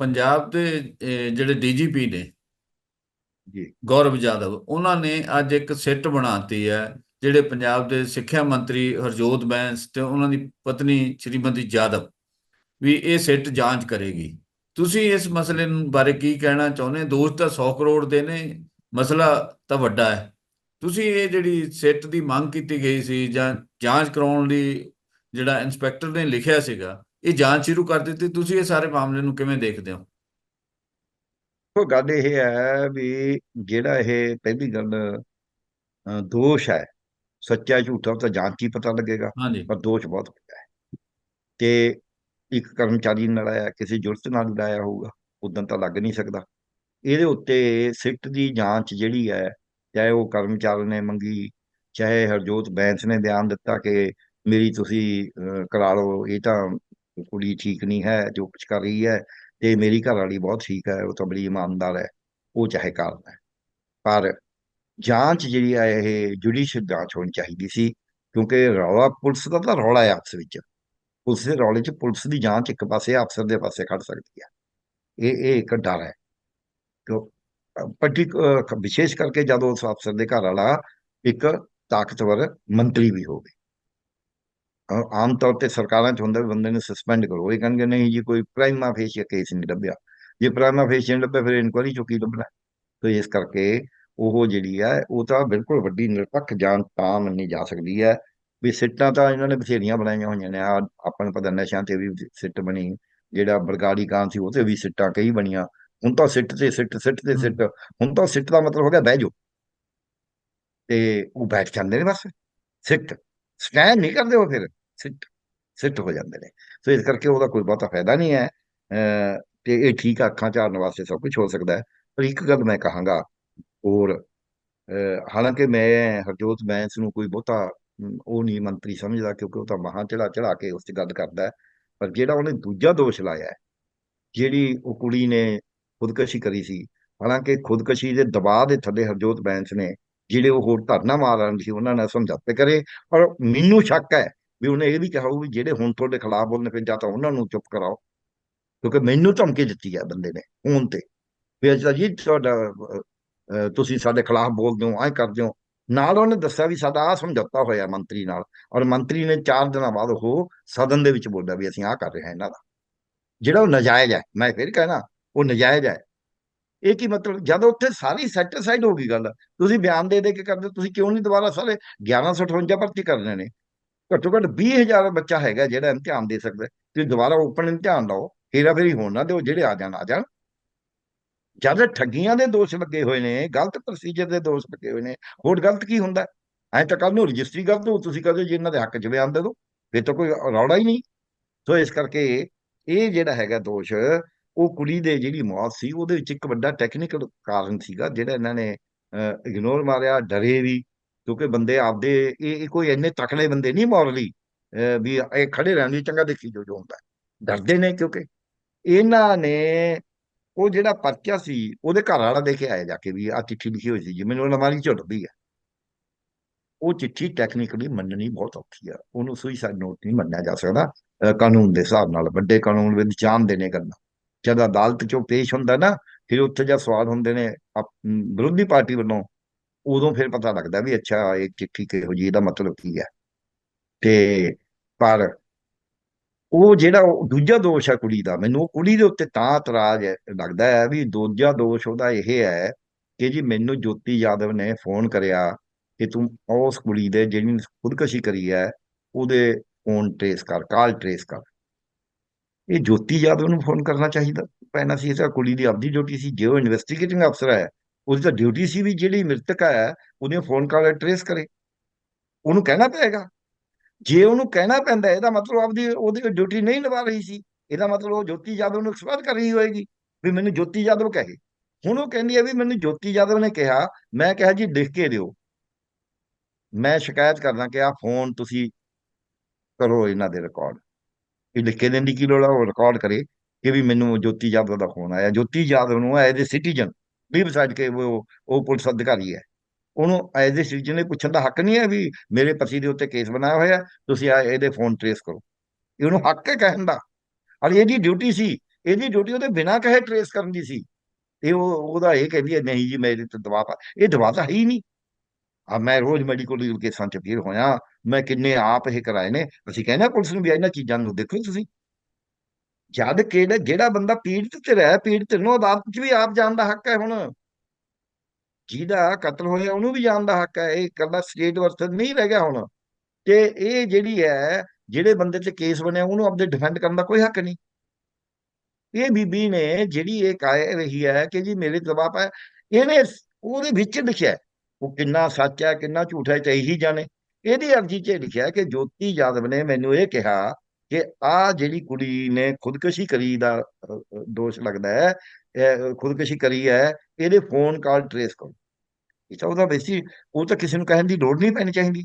ਪੰਜਾਬ ਦੇ ਜਿਹੜੇ ਡੀਜੀਪੀ ਨੇ ਜੀ। ਗੌਰਵ ਜਾਦਵ ਉਹਨਾਂ ਨੇ ਅੱਜ ਇੱਕ ਸਿੱਟ ਬਣਾਤੀ ਹੈ ਜਿਹੜੇ ਪੰਜਾਬ ਦੇ ਸਿੱਖਿਆ ਮੰਤਰੀ ਹਰਜੋਤ ਬੈਂਸ ਤੇ ਉਹਨਾਂ ਦੀ ਪਤਨੀ ਸ਼੍ਰੀਮਤੀ ਜਾਦਵ ਵੀ ਇਹ ਸਿੱਟ ਜਾਂਚ ਕਰੇਗੀ। ਤੁਸੀਂ ਇਸ ਮਸਲੇ ਨੂੰ ਬਾਰੇ ਕੀ ਕਹਿਣਾ ਚਾਹੁੰਦੇ? ਦੋਸ਼ ਤਾਂ 100 ਕਰੋੜ ਦੇ ਨੇ ਮਸਲਾ ਤਾਂ ਵੱਡਾ ਹੈ। ਤੁਸੀਂ ਇਹ ਜਿਹੜੀ ਸਿੱਟ ਦੀ ਮੰਗ ਕੀਤੀ ਗਈ ਸੀ ਜਾਂ ਜਾਂਚ ਕਰਾਉਣ ਲਈ ਜਿਹੜਾ ਇੰਸਪੈਕਟਰ ਨੇ ਲਿਖਿਆ ਸੀਗਾ ਇਹ ਜਾਂਚ ਸ਼ੁਰੂ ਕਰ ਦਿੱਤੀ ਤੁਸੀਂ ਇਹ ਸਾਰੇ ਮਾਮਲੇ ਨੂੰ ਕਿਵੇਂ ਦੇਖਦੇ ਹੋ? ਉਹ ਗੱਲ ਇਹ ਹੈ ਵੀ ਜਿਹੜਾ ਇਹ ਪਹਿਲੀ ਗੱਲ ਦੋਸ਼ ਹੈ ਸੱਚਾ ਝੂਠਾ ਤਾਂ ਜਾਂਚ ਹੀ ਪਤਾ ਲੱਗੇਗਾ ਪਰ ਦੋਸ਼ ਬਹੁਤ ਵੱਡਾ ਹੈ। ਤੇ ਇੱਕ ਕਰਮਚਾਰੀ ਨਾਲ ਆਇਆ ਕਿਸੇ ਜੁਰਤ ਨਾਲ ਲਾਇਆ ਹੋਊਗਾ ਉਦੋਂ ਤਾਂ ਲੱਗ ਨਹੀਂ ਸਕਦਾ। ਇਹਦੇ ਉੱਤੇ ਸਿੱਟ ਦੀ ਜਾਂਚ ਜਿਹੜੀ ਹੈ ਚਾਹੇ ਉਹ ਕਰਮਚਾਰੀ ਨੇ ਮੰਗੀ ਚਾਹੇ ਹਰਜੋਤ ਬੈਂਸ ਨੇ ਬਿਆਨ ਦਿੱਤਾ ਕਿ ਮੇਰੀ ਤੁਸੀਂ ਕਰਾ ਲਓ ਇਹ ਤਾਂ ਕੁੜੀ ਠੀਕ ਨਹੀਂ ਹੈ, ਜੋ ਕੁਛ ਕਰ ਰਹੀ ਹੈ ਤੇ ਮੇਰੀ ਘਰ ਵਾਲੀ ਬਹੁਤ ਠੀਕ ਹੈ, ਉਹ ਤਾਂ ਬੜੀ ਇਮਾਨਦਾਰ ਹੈ, ਉਹ ਚਾਹੇ ਕਾਰਨ ਹੈ ਪਰ ਜਾਂਚ ਜਿਹੜੀ ਹੈ, ਇਹ ਜੁਡੀਸ਼ੀਅਲ ਜਾਂਚ ਹੋਣੀ ਚਾਹੀਦੀ ਸੀ, ਕਿਉਂਕਿ ਰੌਲਾ ਪੁਲਿਸ ਦਾ ਤਾਂ ਰੌਲਾ ਹੈ ਆਪਸ ਵਿੱਚ। ਪੁਲਿਸ ਦੇ ਰੌਲੇ 'ਚ ਪੁਲਿਸ ਦੀ ਜਾਂਚ ਇੱਕ ਪਾਸੇ ਅਫਸਰ ਦੇ ਪਾਸੇ ਖੜ ਸਕਦੀ ਹੈ। ਇਹ ਇਹ ਇੱਕ ਡਰ ਹੈ। ਕਿਉਂ? ਪਰਟਿਕ ਵਿਸ਼ੇਸ਼ ਕਰਕੇ ਜਦੋਂ ਉਸ ਅਫਸਰ ਦੇ ਘਰ ਵਾਲਾ ਇੱਕ ਤਾਕਤਵਰ ਮੰਤਰੀ ਵੀ ਹੋਵੇ। ਆਮ ਤੌਰ ਤੇ ਸਰਕਾਰਾਂ 'ਚ ਹੁੰਦਾ ਵੀ ਬੰਦੇ ਨੂੰ ਸਸਪੈਂਡ ਕਰੋ। ਇਹ ਕਹਿੰਦੇ ਨਹੀਂ ਜੀ ਕੋਈ ਪ੍ਰਾਈਮਾ ਫੇਸ਼ੀਆ ਕੇਸ ਨਹੀਂ ਲੱਭਿਆ। ਜੇ ਪ੍ਰਾਈਮਾ ਫੇਸ਼ੀਆ ਨਹੀਂ ਲੱਭਿਆ ਫਿਰ ਇਨਕੁਆਰੀ ਚੋਂ ਕੀ ਲੱਭਣਾ? ਤੇ ਇਸ ਕਰਕੇ ਉਹ ਜਿਹੜੀ ਹੈ ਉਹ ਤਾਂ ਬਿਲਕੁਲ ਵੱਡੀ ਨਿਰਪੱਖ ਜਾਂਚ ਤਾਂ ਮੰਨੀ ਜਾ ਸਕਦੀ ਹੈ। ਵੀ ਸਿੱਟਾਂ ਤਾਂ ਇਹਨਾਂ ਨੇ ਬਥੇਰੀਆਂ ਬਣਾਈਆਂ ਹੋਈਆਂ ਨੇ। ਆ ਆਪਾਂ ਨੂੰ ਪਤਾ ਨਸ਼ਿਆਂ ਤੇ ਵੀ ਸਿੱਟ ਬਣੀ। ਜਿਹੜਾ ਬਰਗਾੜੀ ਕਾਂਡ ਸੀ ਉਹ ਤੇ ਵੀ ਸਿੱਟਾਂ ਕਈ ਬਣੀਆਂ। ਹੁਣ ਤਾਂ ਸਿੱਟ ਤੇ ਸਿੱਟ ਸਿੱਟ ਤੇ ਸਿੱਟ। ਹੁਣ ਤਾਂ ਸਿੱਟ ਦਾ ਮਤਲਬ ਹੋ ਗਿਆ ਬਹਿ ਜਾਓ। ਤੇ ਉਹ ਬੈਠ ਜਾਂਦੇ ਨੇ ਬਸ। ਸਿੱਟ। ਸਟੈਂਡ ਨਹੀਂ ਕਰਦੇ ਉਹ ਫਿਰ। ਸਿੱਟ ਸਿੱਟ ਹੋ ਜਾਂਦੇ ਨੇ। ਸੋ ਇਸ ਕਰਕੇ ਉਹਦਾ ਕੋਈ ਬਹੁਤਾ ਫਾਇਦਾ ਨਹੀਂ ਹੈ। ਅਹ ਤੇ ਇਹ ਠੀਕ ਆ, ਅੱਖਾਂ ਝਾੜਨ ਵਾਸਤੇ ਸਭ ਕੁਝ ਹੋ ਸਕਦਾ ਹੈ। ਪਰ ਇੱਕ ਗੱਲ ਮੈਂ ਕਹਾਂਗਾ ਹੋਰ, ਅਹ ਹਾਲਾਂਕਿ ਮੈਂ, ਹਰਜੋਤ ਬੈਂਸ ਨੂੰ ਕੋਈ ਬਹੁਤਾ ਉਹ ਨਹੀਂ ਮੰਤਰੀ ਸਮਝਦਾ ਕਿਉਂਕਿ ਉਹ ਤਾਂ ਮਹਾਂ ਚੜਾ ਚੜਾ ਕੇ ਉਸ 'ਚ ਗੱਲ ਕਰਦਾ ਪਰ ਜਿਹੜਾ ਉਹਨੇ ਦੂਜਾ ਦੋਸ਼ ਲਾਇਆ ਜਿਹੜੀ ਉਹ ਕੁੜੀ ਨੇ ਖੁਦਕਸ਼ੀ ਕਰੀ ਸੀ, ਹਾਲਾਂਕਿ ਖੁਦਕਸ਼ੀ ਦੇ ਦਬਾਅ ਦੇ ਥੱਲੇ ਹਰਜੋਤ ਬੈਂਸ ਨੇ, ਜਿਹੜੇ ਉਹ ਹੋਰ ਧਰਨਾ ਮਾਰਨ ਸੀ, ਉਹਨਾਂ ਨਾਲ ਸਮਝੌਤੇ ਕਰੇ। ਪਰ ਮੈਨੂੰ ਸ਼ੱਕ ਹੈ ਵੀ ਉਹਨੇ ਇਹ ਵੀ ਕਿਹਾ ਹੋਊ ਵੀ ਜਿਹੜੇ ਹੁਣ ਤੁਹਾਡੇ ਖਿਲਾਫ ਬੋਲਣੇ ਫਿਰ ਜਾਂ ਤਾਂ ਉਹਨਾਂ ਨੂੰ ਚੁੱਪ ਕਰਾਓ ਕਿਉਂਕਿ ਮੈਨੂੰ ਧਮਕੀ ਦਿੱਤੀ ਹੈ ਬੰਦੇ ਨੇ ਫੋਨ ਤੇ। ਵੀ ਅੱਛਾ ਜੀ ਤੁਹਾਡਾ ਤੁਸੀਂ ਸਾਡੇ ਖਿਲਾਫ ਬੋਲਦੇ ਹੋ ਐਂ ਕਰਦੇ ਹੋ। ਨਾਲ ਉਹਨੇ ਦੱਸਿਆ ਵੀ ਸਾਡਾ ਆ ਸਮਝੌਤਾ ਹੋਇਆ ਮੰਤਰੀ ਨਾਲ ਔਰ ਮੰਤਰੀ ਨੇ 4 ਦਿਨਾਂ ਬਾਅਦ ਉਹ ਸਦਨ ਦੇ ਵਿੱਚ ਬੋਲਿਆ ਵੀ ਅਸੀਂ ਆਹ ਕਰ ਰਹੇ ਹਾਂ ਇਹਨਾਂ ਦਾ। ਜਿਹੜਾ ਉਹ ਨਜਾਇਜ਼ ਹੈ ਮੈਂ ਫਿਰ ਕਹਿਣਾ ਉਹ ਨਜਾਇਜ਼ ਹੈ। ਇਹ ਕੀ ਮਤਲਬ ਜਦ ਉੱਥੇ ਸਾਰੀ ਸੈਟੀਸਫਾਈਡ ਹੋ ਗਈ ਗੱਲ ਤੁਸੀਂ ਬਿਆਨ ਦੇ ਦੇ ਕੇ ਕਰਦੇ ਹੋ, ਤੁਸੀਂ ਕਿਉਂ ਨਹੀਂ ਦੁਬਾਰਾ ਸਾਰੇ 1158 ਭਰਤੀ ਕਰਨੇ ਨੇ? ਘੱਟੋ ਘੱਟ 20000 ਬੱਚਾ ਹੈਗਾ ਜਿਹੜਾ ਇਮਤਿਹਾਨ ਦੇ ਸਕਦਾ ਤੁਸੀਂ ਦੁਬਾਰਾ ਓਪਨ ਇਮਤਿਹਾਨ ਲਾਓ, ਹੇਰਾ ਫੇਰੀ ਹੋਣ ਨਾ ਦਿਓ, ਜਿਹੜੇ ਆ ਜਾਣ ਆ ਜਾਣ। ਜਦ ਠੱਗੀਆਂ ਦੇ ਦੋਸ਼ ਲੱਗੇ ਹੋਏ ਨੇ, ਗਲਤ ਪ੍ਰੋਸੀਜਰ ਦੇ ਦੋਸ਼ ਲੱਗੇ ਹੋਏ ਨੇ, ਹੋਰ ਗਲਤ ਕੀ ਹੁੰਦਾ? ਐ ਤਾਂ ਕੱਲ ਨੂੰ ਰਜਿਸਟਰੀ ਕਰ ਦੋ ਤੁਸੀਂ ਕਹਦੇ ਜੀ ਇਹਨਾਂ ਦੇ ਹੱਕ 'ਚ ਬਿਆਨ ਦੇ ਦਿਓ, ਫਿਰ ਤਾਂ ਕੋਈ ਰੌੜਾ ਹੀ ਨਹੀਂ। ਸੋ ਇਸ ਕਰਕੇ ਇਹ ਜਿਹੜਾ ਹੈਗਾ ਦੋਸ਼, ਉਹ ਕੁੜੀ ਦੇ ਜਿਹੜੀ ਮੌਤ ਸੀ, ਉਹਦੇ ਵਿੱਚ ਇੱਕ ਵੱਡਾ ਟੈਕਨੀਕਲ ਕਾਰਨ ਸੀਗਾ, ਜਿਹੜਾ ਇਹਨਾਂ ਨੇ ਇਗਨੋਰ ਮਾਰਿਆ, ਡਰੇ ਵੀ। ਕਿਉਂਕਿ ਬੰਦੇ ਆਪਦੇ, ਇਹ ਕੋਈ ਇੰਨੇ ਤਕੜੇ ਬੰਦੇ ਨਹੀਂ ਮੋਰਲੀ ਵੀ ਇਹ ਖੜੇ ਰਹਿਣ ਚੰਗਾ ਦੇਖੀ ਜੋ ਜੋ ਹੁੰਦਾ। ਡਰਦੇ ਨੇ ਕਿਉਂਕਿ ਇਹਨਾਂ ਨੇ ਉਹ ਜਿਹੜਾ ਪਰਚਾ ਸੀ, ਉਹਦੇ ਘਰ ਵਾਲਾ ਦੇ ਕੇ ਆਇਆ ਜਾ ਕੇ ਵੀ ਆ ਚਿੱਠੀ ਲਿਖੀ ਹੋਈ ਸੀ ਜੀ, ਮੈਨੂੰ ਅਲਮਾਰੀ ਚ ਉੱਡਦੀ ਹੈ ਉਹ ਚਿੱਠੀ ਟੈਕਨੀਕਲੀ ਮੰਨਣੀ ਬਹੁਤ ਔਖੀ ਆ, ਉਹਨੂੰ ਸੁਈਸਾਈਡ ਨੋਟ ਨਹੀਂ ਮੰਨਿਆ ਜਾ ਸਕਦਾ ਕਾਨੂੰਨ ਦੇ ਹਿਸਾਬ ਨਾਲ, ਵੱਡੇ ਕਾਨੂੰਨ ਵਿੱਚ ਜਾਣਦੇ ਦੇਣੇ ਗੱਲਾਂ ਜਦ ਅਦਾਲਤ ਚੋਂ ਪੇਸ਼ ਹੁੰਦਾ ਨਾ, ਫਿਰ ਉੱਥੇ ਜਦ ਸਵਾਲ ਹੁੰਦੇ ਨੇ ਆਪ- ਵਿਰੋਧੀ ਪਾਰਟੀ ਵੱਲੋਂ ਉਦੋਂ ਫਿਰ ਪਤਾ ਲੱਗਦਾ ਵੀ ਅੱਛਾ, ਇਹ ਚਿੱਠੀ ਕਿਹੋ ਜੀ ਇਹਦਾ ਮਤਲਬ ਕੀ ਹੈ। ਤੇ ਪਰ ਉਹ ਜਿਹੜਾ ਦੂਜਾ ਦੋਸ਼ ਹੈ ਕੁੜੀ ਦਾ, ਮੈਨੂੰ ਉਹ ਕੁੜੀ ਦੇ ਉੱਤੇ ਤਾਂ ਇਤਰਾਜ਼ ਲੱਗਦਾ ਹੈ ਵੀ ਦੂਜਾ ਦੋਸ਼ ਉਹਦਾ ਇਹ ਹੈ ਕਿ ਜੀ ਮੈਨੂੰ ਜੋਤੀ ਯਾਦਵ ਨੇ ਫੋਨ ਕਰਿਆ ਕਿ ਤੂੰ ਉਸ ਕੁੜੀ ਦੇ ਜਿਹੜੀ ਖੁਦਕਸ਼ੀ ਕਰੀ ਹੈ, ਉਹਦੇ ਫੋਨ ਟ੍ਰੇਸ ਕਰ, ਕਾਲ ਟ੍ਰੇਸ ਕਰ। ਇਹ ਜੋਤੀ ਯਾਦਵ ਨੂੰ ਫੋਨ ਕਰਨਾ ਚਾਹੀਦਾ। ਪੈਣਾ ਸੀ ਇਹ ਤਾਂ ਕੁੜੀ ਦੀ ਆਪਦੀ ਡਿਊਟੀ ਸੀ, ਜੇ ਉਹ ਇਨਵੈਸਟੀਗੇਟਿੰਗ ਅਫਸਰ ਹੈ ਉਹਦੀ ਤਾਂ ਡਿਊਟੀ ਸੀ ਵੀ ਜਿਹੜੀ ਮ੍ਰਿਤਕ ਹੈ, ਉਹਦੀਆਂ ਫੋਨ ਕਾਲ ਟ੍ਰੇਸ ਕਰੇ। ਉਹਨੂੰ ਕਹਿਣਾ ਪਏਗਾ। ਜੇ ਉਹਨੂੰ ਕਹਿਣਾ ਪੈਂਦਾ, ਇਹਦਾ ਮਤਲਬ ਆਪਦੀ, ਉਹਦੀ ਡਿਊਟੀ ਨਹੀਂ ਨਿਭਾ ਰਹੀ ਸੀ। ਇਹਦਾ ਮਤਲਬ ਉਹ ਜੋਤੀ ਯਾਦਵ ਨੂੰ ਐਕਸਪਾਇਰ ਕਰ ਰਹੀ ਹੋਏਗੀ ਵੀ ਮੈਨੂੰ ਜੋਤੀ ਯਾਦਵ ਕਹੇ। ਹੁਣ ਉਹ ਕਹਿੰਦੀ ਹੈ ਵੀ ਮੈਨੂੰ ਜੋਤੀ ਯਾਦਵ ਨੇ ਕਿਹਾ, ਮੈਂ ਕਿਹਾ ਜੀ ਲਿਖ ਕੇ ਦਿਓ। ਮੈਂ ਸ਼ਿਕਾਇਤ ਕਰਦਾ ਕਿ ਆ ਫੋਨ ਤੁਸੀਂ ਕਰੋ ਇਹਨਾਂ ਦੇ ਰਿਕਾਰਡ ਇਹ ਲਿਖ ਕੇ ਦੇਣ ਦੀ ਕੀ ਲੋੜ ਆ, ਉਹ ਰਿਕਾਰਡ ਕਰੇ ਕਿ ਵੀ ਮੈਨੂੰ ਜੋਤੀ ਯਾਦਵ ਦਾ ਫੋਨ ਆਇਆ। ਜੋਤੀ ਯਾਦਵ ਨੂੰ ਐਜ਼ ਏ ਸਿਟੀਜ਼ਨ ਵੀ ਬਸਾਈਡ ਕੇ ਉਹ ਉਹ ਪੁਲਿਸ ਅਧਿਕਾਰੀ ਹੈ। ਉਹਨੂੰ ਐਜ਼ ਏ ਸਿਟੀਜ਼ਨ ਨੇ ਪੁੱਛਣ ਦਾ ਹੱਕ ਨਹੀਂ ਹੈ ਵੀ ਮੇਰੇ ਪਤੀ ਦੇ ਉੱਤੇ ਕੇਸ ਬਣਾਇਆ ਹੋਇਆ, ਤੁਸੀਂ ਆ ਇਹਦੇ ਫੋਨ ਟ੍ਰੇਸ ਕਰੋ। ਇਹ ਉਹਨੂੰ ਹੱਕ ਹੈ ਕਹਿਣ ਦਾ। ਔਰ ਇਹਦੀ ਡਿਊਟੀ ਸੀ, ਇਹਦੀ ਡਿਊਟੀ ਉਹਦੇ ਬਿਨਾਂ ਕਹੇ ਟਰੇਸ ਕਰਨ ਦੀ ਸੀ। ਇਹ ਉਹ, ਉਹਦਾ ਇਹ ਕਹਿੰਦੀ ਹੈ ਨਹੀਂ ਜੀ, ਮੇਰੇ ਤੇ ਦਬਾਅ ਪਾ, ਇਹ ਦਬਾਅ ਤਾਂ ਹੈ ਹੀ ਨਹੀਂ। ਆ ਮੈਂ ਰੋਜ਼ ਮੈਡੀਕਲ ਕੇਸਾਂ ਚ ਫੇਰ ਹੋਇਆ, ਮੈਂ ਕਿੰਨੇ ਆਪ ਇਹ ਕਰਾਏ ਨੇ। ਅਸੀਂ ਕਹਿੰਦੇ ਹਾਂ ਪੁਲਿਸ ਨੂੰ ਵੀ ਇਹਨਾਂ ਚੀਜ਼ਾਂ ਨੂੰ ਦੇਖੋ ਤੁਸੀਂ। ਜਦ ਕਿਹੜਾ ਜਿਹੜਾ ਬੰਦਾ ਪੀੜਤ ਤੇ ਰਹਿ, ਪੀੜਤ ਨੂੰ ਅਦਾਲਤ 'ਚ ਵੀ ਆਪ ਜਾਣ ਦਾ ਹੱਕ ਹੈ ਹੁਣ। ਜਿਹਦਾ ਕਤਲ ਹੋਇਆ ਉਹਨੂੰ ਵੀ ਜਾਣ ਦਾ ਹੱਕ ਹੈ, ਇਹ ਇਕੱਲਾ ਸਟੇਟ ਵਰਸਨ ਨਹੀਂ ਰਹਿ ਗਿਆ ਹੁਣ। ਤੇ ਇਹ ਜਿਹੜੀ ਹੈ, ਜਿਹੜੇ ਬੰਦੇ ਤੇ ਕੇਸ ਬਣਿਆ, ਉਹਨੂੰ ਆਪਦੇ ਡਿਫੈਂਡ ਕਰਨ ਦਾ ਕੋਈ ਹੱਕ ਨਹੀਂ। ਇਹ ਬੀਬੀ ਨੇ ਜਿਹੜੀ ਇਹ ਕਹਿ ਰਹੀ ਹੈ ਕਿ ਜੀ ਮੇਰੇ ਦਬਾਅ ਹੈ, ਇਹਨੇ ਉਹਦੇ ਵਿੱਚ ਲਿਖਿਆ ਉਹ ਕਿੰਨਾ ਸੱਚ ਹੈ, ਕਿੰਨਾ ਝੂਠ ਹੈ, ਚਾਹੀ ਹੀ ਜਾਣੇ। ਇਹਦੀ ਅਰਜੀ 'ਚ ਲਿਖਿਆ ਕਿ ਜੋਤੀ ਯਾਦਵ ਨੇ ਮੈਨੂੰ ਇਹ ਕਿਹਾ ਕਿ ਆ ਜਿਹੜੀ ਕੁੜੀ ਨੇ ਖੁਦਕਸ਼ੀ ਕਰੀ ਦਾ ਦੋਸ਼ ਲੱਗਦਾ ਹੈ, ਇਹ ਖੁਦਕੁਸ਼ੀ ਕਰੀ ਹੈ, ਇਹਦੇ ਫੋਨ ਕਾਲ ਟਰੇਸ ਕਰੋ। ਇਹ ਤਾਂ ਉਹਦਾ ਵੈਸੀ ਉਹ ਤਾਂ ਕਿਸੇ ਨੂੰ ਕਹਿਣ ਦੀ ਲੋੜ ਨਹੀਂ ਪੈਣੀ ਚਾਹੀਦੀ।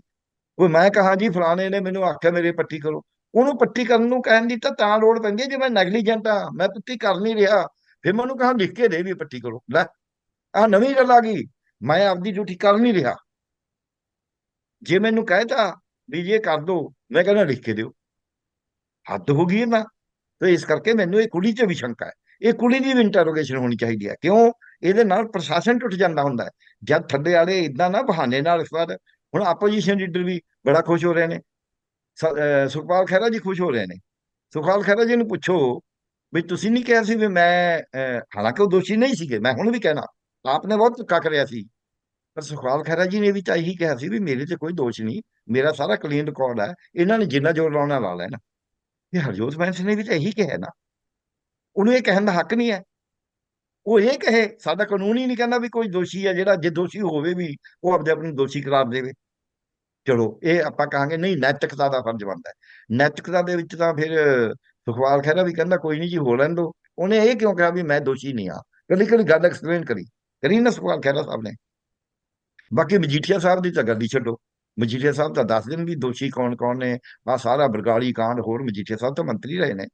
ਉਹ ਮੈਂ ਕਹਾ ਜੀ, ਫਲਾਣੇ ਨੇ ਮੈਨੂੰ ਆਖਿਆ ਮੇਰੇ ਪੱਟੀ ਕਰੋ। ਉਹਨੂੰ ਪੱਟੀ ਕਰਨ ਨੂੰ ਕਹਿਣ ਦੀ ਤਾਂ ਤਾਂ ਲੋੜ ਪੈਂਦੀ ਹੈ, ਜੇ ਮੈਂ ਨੈਗਲੀਜੈਂਟ ਆ ਮੈਂ ਪੱਟੀ ਕਰ ਨਹੀਂ ਰਿਹਾ, ਫਿਰ ਮੈਂ ਉਹਨੂੰ ਕਹਾ ਲਿਖ ਕੇ ਦੇ ਵੀ ਪੱਟੀ ਕਰੋ। ਲੈ ਆ ਨਵੀਂ ਗੱਲ ਆ ਗਈ, ਮੈਂ ਆਪਦੀ ਡਿਊਟੀ ਕਰ ਨਹੀਂ ਰਿਹਾ। ਜੇ ਮੈਨੂੰ ਕਹਿਤਾ ਵੀ ਇਹ ਕਰ ਦੋ, ਮੈਂ ਕਹਿੰਦਾ ਲਿਖ ਕੇ ਦਿਓ। ਹੱਦ ਹੋ ਗਈ ਨਾ ਤੇ ਇਸ ਕਰਕੇ ਮੈਨੂੰ ਇਹ ਕੁੜੀ 'ਚ ਵੀ ਸ਼ੰਕਾ ਹੈ। ਇਹ ਕੁੜੀ ਦੀ ਵੀ ਇੰਟਰੋਗੇਸ਼ਨ ਹੋਣੀ ਚਾਹੀਦੀ ਹੈ। ਕਿਉਂ? ਇਹਦੇ ਨਾਲ ਪ੍ਰਸ਼ਾਸਨ ਟੁੱਟ ਜਾਂਦਾ ਹੁੰਦਾ ਹੈ। ਜਦ ਥੱਲੇ ਵਾਲੇ ਇਦਾਂ ਨਾ ਬਹਾਨੇ ਨਾਲ ਇਸ ਵਾਰ ਹੁਣ ਆਪੋਜੀਸ਼ਨ ਲੀਡਰ ਵੀ ਬੜਾ ਖੁਸ਼ ਹੋ ਰਹੇ ਨੇ। ਸ- ਸੁਖਪਾਲ ਖਹਿਰਾ ਜੀ ਖੁਸ਼ ਹੋ ਰਹੇ ਨੇ। ਸੁਖਪਾਲ ਖਹਿਰਾ ਜੀ ਨੂੰ ਪੁੱਛੋ ਵੀ ਤੁਸੀਂ ਨਹੀਂ ਕਿਹਾ ਸੀ ਵੀ ਮੈਂ ਹਾਲਾਂਕਿ ਉਹ ਦੋਸ਼ੀ ਨਹੀਂ ਸੀਗੇ, ਮੈਂ ਹੁਣ ਵੀ ਕਹਿਣਾ, ਆਪਨੇ ਬਹੁਤ ਧੱਕਾ ਕਰਿਆ ਸੀ। ਪਰ ਸੁਖਪਾਲ ਖਹਿਰਾ ਜੀ ਨੇ ਵੀ ਤਾਂ ਇਹੀ ਕਿਹਾ ਸੀ ਵੀ ਮੇਰੇ ਤੇ ਕੋਈ ਦੋਸ਼ ਨਹੀਂ, ਮੇਰਾ ਸਾਰਾ ਕਲੀਨ ਰਿਕਾਰਡ ਹੈ। ਇਹਨਾਂ ਨੇ ਜਿੰਨਾ ਜ਼ੋਰ ਲਾਉਣਾ ਲਾ ਲੈਣਾ ਇਹ ਹਰਜੋਤ ਬੈਂਸ ਨੇ ਵੀ ਤਾਂ ਇਹੀ ਕਿਹਾ ਨਾ। ਉਹਨੂੰ ਇਹ ਕਹਿਣ ਦਾ ਹੱਕ ਨਹੀਂ ਹੈ। ਉਹ ਇਹ ਕਹੇ, ਸਾਡਾ ਕਾਨੂੰਨ ਹੀ ਨਹੀਂ ਕਹਿੰਦਾ ਵੀ ਕੋਈ ਦੋਸ਼ੀ ਹੈ ਜਿਹੜਾ, ਜੇ ਦੋਸ਼ੀ ਹੋਵੇ ਵੀ, ਉਹ ਆਪਦੇ ਆਪਣੀ ਦੋਸ਼ੀ ਕਰਾਰ ਦੇਵੇ। ਚਲੋ, ਇਹ ਆਪਾਂ ਕਹਾਂਗੇ, ਨਹੀਂ, ਨੈਤਿਕਤਾ ਦਾ ਫਰਜ਼ ਬਣਦਾ ਹੈ। ਨੈਤਿਕਤਾ ਦੇ ਵਿੱਚ ਤਾਂ ਫਿਰ ਸੁਖਵਾਲ ਖਹਿਰਾ ਵੀ ਕਹਿੰਦਾ, ਕੋਈ ਨਹੀਂ ਜੀ, ਹੋ ਲੈਣ ਦੋ। ਉਹਨੇ ਇਹ ਕਿਉਂ ਕਿਹਾ ਵੀ ਮੈਂ ਦੋਸ਼ੀ ਨਹੀਂ ਆ ਕੱਲੀ ਕੱਲੀ ਗੱਲ ਐਕਸਪਲੇਨ ਕਰੀ। ਕਰੀ ਨਾ ਸੁਖਵਾਲ ਖਹਿਰਾ ਸਾਹਿਬ ਨੇ। ਬਾਕੀ ਮਜੀਠੀਆ ਸਾਹਿਬ ਦੀ ਤਾਂ ਗੱਲ ਹੀ ਛੱਡੋ। ਮਜੀਠੀਆ ਸਾਹਿਬ ਦਾ ਦੱਸ ਦਿਨ ਵੀ ਦੋਸ਼ੀ ਕੌਣ ਕੌਣ ਨੇ ਆ ਸਾਰਾ ਬਰਗਾੜੀ ਕਾਂਡ ਹੋਰ ਮਜੀਠੀਆ ਸਾਹਿਬ ਤਾਂ ਮੰਤਰੀ ਰਹੇ ਨੇ,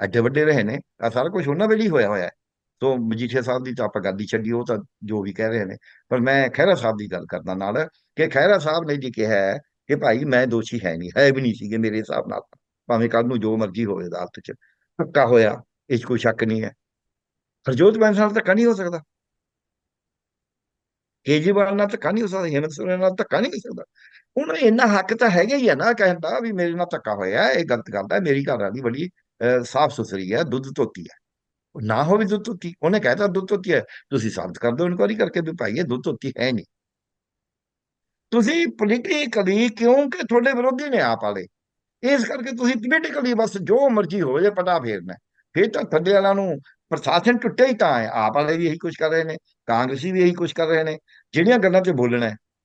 ਐਡੇ ਵੱਡੇ ਰਹੇ ਨੇ ਆ ਸਾਰਾ ਕੁਝ ਉਹਨਾਂ ਵੇਲੇ ਹੀ ਹੋਇਆ ਹੋਇਆ ਹੈ। ਸੋ ਮਜੀਠੀਆ ਸਾਹਿਬ ਦੀ ਤਾਂ ਆਪਾਂ ਗੱਲ ਹੀ ਛੱਡੀ, ਉਹ ਤਾਂ ਜੋ ਵੀ ਕਹਿ ਰਹੇ ਨੇ। ਪਰ ਮੈਂ ਖਹਿਰਾ ਸਾਹਿਬ ਦੀ ਗੱਲ ਕਰਦਾ ਨਾਲ ਕਿ ਖਹਿਰਾ ਸਾਹਿਬ ਨੇ ਜੀ ਕਿਹਾ ਹੈ ਕਿ ਭਾਈ ਮੈਂ ਦੋਸ਼ੀ ਹੈ ਨਹੀਂ, ਹੈ ਵੀ ਨਹੀਂ ਸੀਗੇ ਮੇਰੇ ਹਿਸਾਬ ਨਾਲ, ਭਾਵੇਂ ਕੱਲ ਨੂੰ ਜੋ ਮਰਜ਼ੀ ਹੋਵੇ ਅਦਾਲਤ 'ਚ, ਪੱਕਾ ਹੋਇਆ, ਇਸ 'ਚ ਕੋਈ ਸ਼ੱਕ ਨਹੀਂ ਹੈ। ਹਰਜੋਤ ਬੈਂਸ ਨਾਲ ਧੱਕਾ ਨਹੀਂ ਹੋ ਸਕਦਾ। ਕੇਜਰੀਵਾਲ ਨਾਲ ਧੱਕਾ ਨਹੀਂ ਹੋ ਸਕਦਾ ਹਿੰਮਤ ਸੋਰੇਨ ਨਾਲ ਧੱਕਾ ਨਹੀਂ ਹੋ ਸਕਦਾ। ਉਹਨਾਂ ਇੰਨਾ ਹੱਕ ਤਾਂ ਹੈਗਾ ਹੀ ਹੈ ਨਾ ਕਹਿਣ ਵੀ ਮੇਰੇ ਨਾਲ ਧੱਕਾ ਹੋਇਆ, ਇਹ ਗਲਤ ਗੱਲ ਮੇਰੀ ਘਰ ਵਾਲੀ ਬੜੀ ਸਾਫ਼ ਸੁਥਰੀ ਹੈ ਦੁੱਧ ਧੋਤੀ ਹੈ ਨਾ ਹੋਵੇ ਦੁੱਧ ਧੋਤੀ, ਉਹਨੇ ਕਹਿਤਾ ਦੁੱਧ ਧੋਤੀ ਹੈ ਤੁਸੀਂ ਸਾਬਤ ਕਰ ਦਿਓ ਇਨਕੁਆਰੀ ਕਰਕੇ ਵੀ ਭਾਈ ਇਹ ਦੁੱਧ ਧੋਤੀ ਹੈ ਨਹੀਂ। ਤੁਸੀਂ ਪੋਲੀਟੀਕਲੀ ਕਿਉਂਕਿ ਤੁਹਾਡੇ ਵਿਰੋਧੀ ਨੇ ਆਪ ਵਾਲੇ? ਇਸ ਕਰਕੇ ਤੁਸੀਂ ਪੋਲੀਟੀਕਲੀ ਬਸ ਜੋ ਮਰਜ਼ੀ ਹੋ ਜਾਏ ਪਟਾ ਫੇਰਨਾ। ਫਿਰ ਤਾਂ ਥੱਲੇ ਵਾਲਿਆਂ ਨੂੰ ਪ੍ਰਸ਼ਾਸਨ ਟੁੱਟਿਆ ਹੀ ਤਾਂ ਹੈ, ਆਪ ਵਾਲੇ ਵੀ ਇਹੀ ਕੁਝ ਕਰ ਰਹੇ ਨੇ, ਕਾਂਗਰਸੀ ਵੀ ਇਹੀ ਕੁਝ ਕਰ ਰਹੇ ਨੇ, ਜਿਹੜੀਆਂ ਗੱਲਾਂ 'ਚ ਬੋਲਣਾ